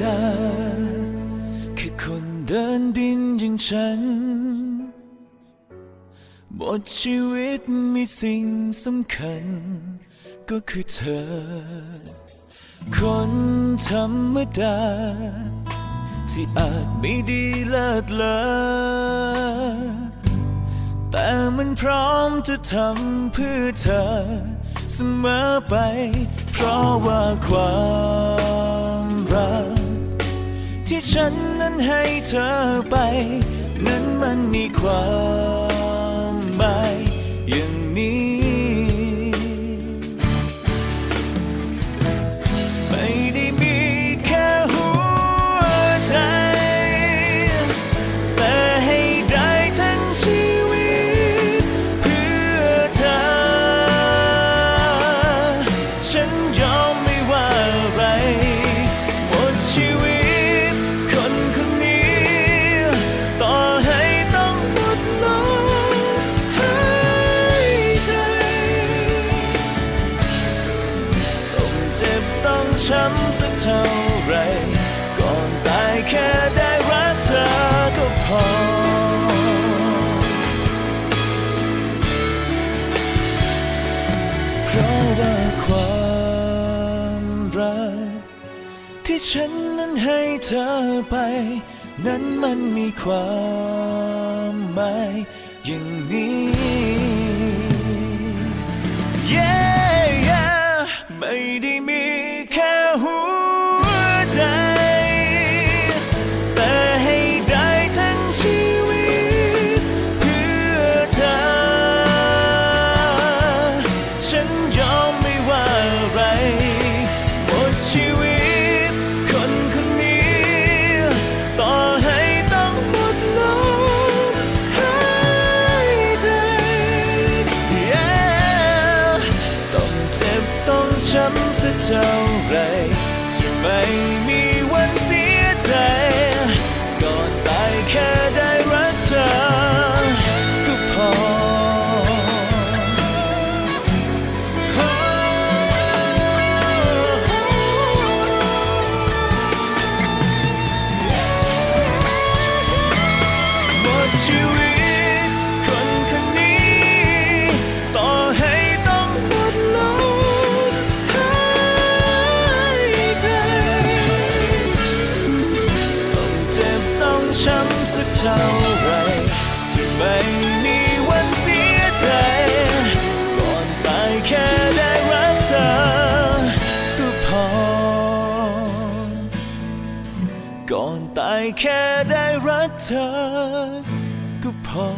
ดาแค่คนเดินดินอย่างฉัน หมดชีวิตมีสิ่งสำคัญ ก็คือเธอ คนธรรมดา ที่อาจไม่ดีเลิศเลอแต่มันพร้อมจะทำเพื่อเธอ เสมอไป เพราะว่าความ ที่ฉันนั้นให้เธอไป นั้นมันมีความ ท่าไร ก่อนตายแค่ได้รักเธอก็พอ เพราะว่าความรัก ที่ฉันนั้นให้เธอไป นั้นมันมีความหมายอย่างนี้ Yeah, yeah ไม่ได้มีแค่หัว ฉันสักเท่าไรจะไม่ เท่าไรจะไม่มีวันเสียใจ ก่อนตายแค่ได้รักเธอก็พอ ก่อนตายแค่ได้รักเธอก็พอ